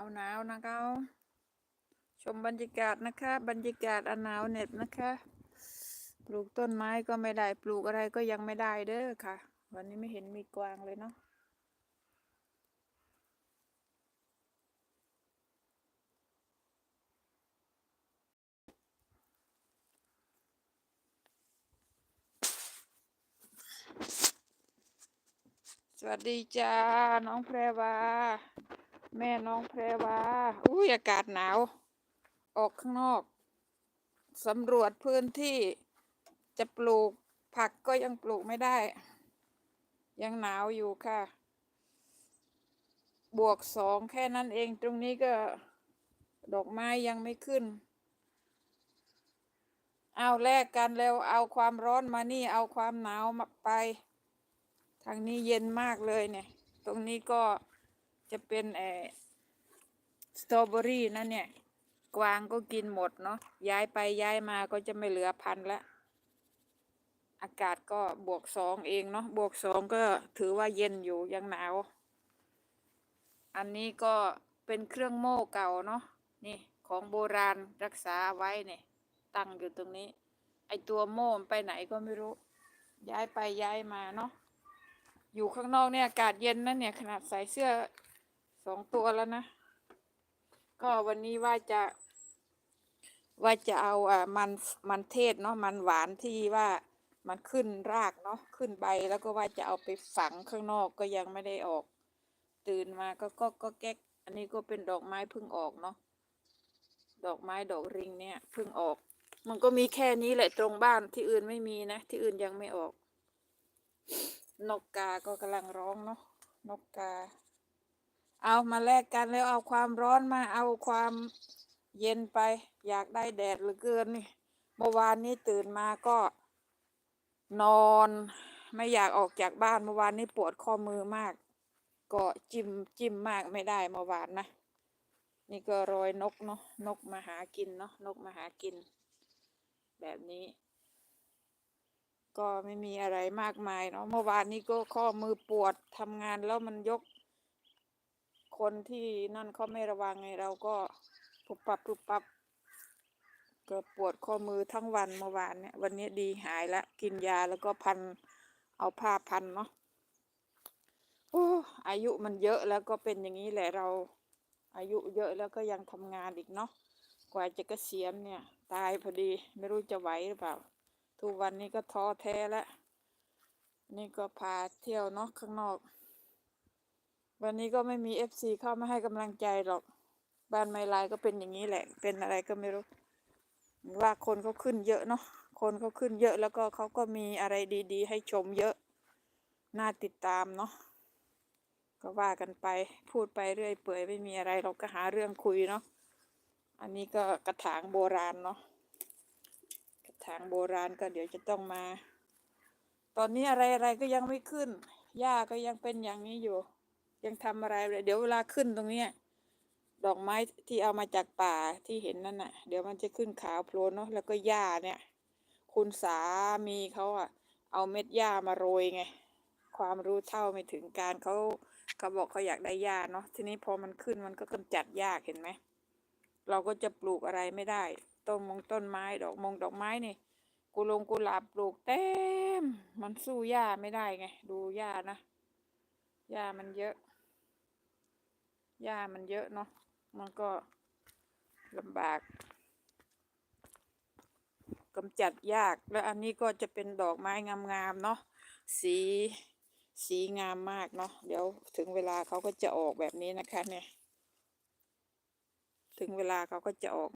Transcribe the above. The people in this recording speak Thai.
าวหนาวนะคะชมบรรยากาศนะคะ บรรยากาศอันหนาวเหน็บนะคะ ปลูกต้นไม้ก็ไม่ได้ปลูกอะไรก็ยังไม่ได้เด้อค่ะ วันนี้ไม่เห็นมีกวางเลยเนาะสวัสดีจ้า น้องแพรวา แม่น้องแพรวาอุ้ยอากาศหนาว ออกข้างนอกสำรวจพื้นที่จะปลูกผักก็ยังปลูกไม่ได้ ยังหนาวอยู่ค่ะ บวกสองแค่นั้นเองตรงนี้ก็ดอกไม้ยังไม่ขึ้น เอาแลกกันแล้วเอาความร้อนมานี่เอาความหนาวมาไป ทางนี้เย็นมากเลยเนี่ย ตรงนี้ก็ จะเป็นเอสตรอเบอรี่นะเนี่ย กวางก็กินหมดเนาะย้ายไปย้ายมาก็จะไม่เหลือพันละ อากาศก็บวกสองเองเนาะบวกสองก็ถือว่าเย็นอยู่ยังหนาว อันนี้ก็เป็นเครื่องโม่เก่าเนาะนี่ของโบราณรักษาไว้เนี่ย ตั้งอยู่ตรงนี้ ไอตัวโม่มไปไหนก็ไม่รู้ ย้ายไปย้ายมาเนาะอยู่ข้างนอกเนี่ยอากาศเย็นนะเนี่ยขนาดใส่เสื้อ องตัวแล้วนะ ก็วันนี้ว่าจะว่าจะเอาอ่ามันมันเทศเนาะมันหวานที่ว่ามันขึ้นรากเนาะขึ้นใบแล้วก็ว่าจะเอาไปฝังข้างนอกก็ยังไม่ได้ออก ตื่นมาก็ก็ก็แก๊ก อันนี้ก็เป็นดอกไม้เพิ่งออกเนาะดอกไม้ดอกริงเนี่ยเพิ่งออก มันก็มีแค่นี้แหละตรงบ้านที่อื่นไม่มีนะ ที่อื่นยังไม่ออก นกกาก็กำลังร้องเนาะนกกา เอามาแลกกันแล้วเอาความร้อนมาเอาความเย็นไป อยากได้แดดเหลือเกินนี่เมื่อวานนี้ตื่นมาก็นอน ไม่อยากออกจากบ้านเมื่อวานนี้ปวดข้อมือมาก ก็จิ้มจิ้มมากไม่ได้เมื่อวานนะ นี่ก็รอยนกเนาะนกมาหากินเนาะนกมาหากิน แบบนี้ ก็ไม่มีอะไรมากมายเนาะเมื่อวานนี้ก็ข้อมือปวดทำงานแล้วมันยก คนที่นั่นเขาไม่ระวังไงเราก็ปุบปับปุบปับเก็ปวดข้อมือทั้งวันเมื่อวานเนี่ย วันนี้ดีหายแล้วกินยาแล้วก็พันเอาผ้าพันเนาะโอ้อายุมันเยอะแล้วก็เป็นอย่างนี้แหละเรา อายุเยอะแล้วก็ยังทำงานอีกเนาะกว่าจะเกษียณเนี่ย ตายพอดีไม่รู้จะไหวหรือเปล่า ทุกวันนี้ก็ท้อแท้แล้วนี่ก็พาเที่ยวเนาะข้างนอก วันนี้ก็ไม่มีเอฟซีเข้ามาให้กำลังใจหรอก บ้านไม่ลายก็เป็นอย่างนี้แหละ เป็นอะไรก็ไม่รู้ ว่าคนเขาขึ้นเยอะเนาะ คนเขาขึ้นเยอะแล้วก็เขาก็มีอะไรดี ๆ ให้ชมเยอะ น่าติดตามเนาะ ก็ว่ากันไป พูดไปเรื่อยเปื่อยไม่มีอะไรเราก็หาเรื่องคุยเนาะ อันนี้ก็กระถางโบราณเนาะ กระถางโบราณก็เดี๋ยวจะต้องมา ตอนนี้อะไรอะไรก็ยังไม่ขึ้น หญ้าก็ยังเป็นอย่างนี้อยู่ ยังทำอะไรเลยเดี๋ยวเวลาขึ้นตรงเนี้ยดอกไม้ที่เอามาจากป่าที่เห็นนั่นน่ะ เดี๋ยวมันจะขึ้นขาวโพลนเนาะแล้วก็หญ้าเนี่ย คุณสามีเขาอะเอาเม็ดหญ้ามาโรยไง ความรู้เท่าไม่ถึงการเขาเขาบอกเขาอยากได้หญ้าเนาะทีนี้พอมันขึ้นมันก็กำจัดยาเห็นไหมเราก็จะปลูกอะไรไม่ได้ต้นมงต้นไม้ดอกมงดอกไม้นี่กุลงกุหลาบปลูกเต็ม มันสู้หญ้าไม่ได้ไง ดูหญ้านะหญ้ามันเยอะ หญ้ามันเยอะเนาะมันก็ลำบากกำจัดยากแล้วอันนี้ก็จะเป็นดอกไม้งามๆเนาะสีสีงามมากเนาะเดี๋ยวถึงเวลาเขาก็จะออกแบบนี้นะคะเนี่ย ถึงเวลาเขาก็จะออก